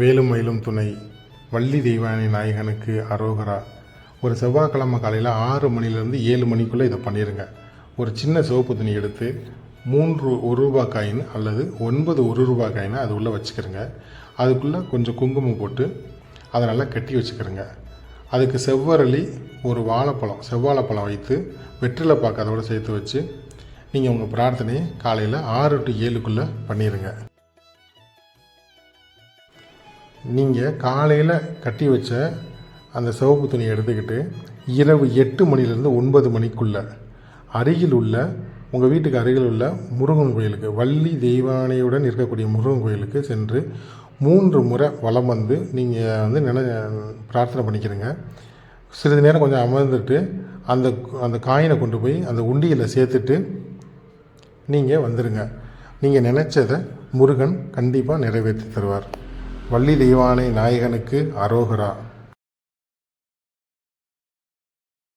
வேலும் மயிலும் துணை. வள்ளி தெய்வானி நாயகனுக்கு அரோகரா. ஒரு செவ்வாய்க்கிழமை காலையில் ஆறு மணிலேருந்து ஏழு மணிக்குள்ளே இதை பண்ணிடுங்க ஒரு சின்ன சிவப்பு துணி எடுத்து மூன்று ஒரு ரூபாய் காயின் அல்லது ஒன்பது ஒரு ரூபாய் காயினை அது உள்ளே வச்சுக்கிறங்க. அதுக்குள்ளே கொஞ்சம் குங்குமம் போட்டு அதை நல்லா கட்டி வச்சுக்கிறங்க. அதுக்கு செவ்வரளி ஒரு வாழைப்பழம் செவ்வாழைப்பழம் வைத்து வெற்றிலை பாக்கு அதோடு சேர்த்து வச்சு நீங்கள் உங்கள் பிரார்த்தனையை காலையில் ஆறு டு ஏழுக்குள்ளே பண்ணிடுங்க நீங்கள் காலையில் கட்டி வச்ச அந்த சிவப்பு துணியை எடுத்துக்கிட்டு இரவு எட்டு மணிலேருந்து ஒன்பது மணிக்குள்ளே அருகில் உள்ள உங்கள் வீட்டுக்கு அருகில் உள்ள முருகன் கோயிலுக்கு வள்ளி தெய்வானையுடன் இருக்கக்கூடிய முருகன் கோயிலுக்கு சென்று மூன்று முறை வலம் வந்து நீங்கள் வந்து நினை பிரார்த்தனை பண்ணிக்கிறங்க. சிறிது நேரம் கொஞ்சம் அமர்ந்துட்டு அந்த அந்த காயினை கொண்டு போய் அந்த உண்டியில் சேர்த்துட்டு நீங்கள் வந்துடுங்க நீங்கள் நினச்சதை முருகன் கண்டிப்பாக நிறைவேற்றி தருவார். வள்ளி தெய்வானை நாயகனுக்கு அரோகரா.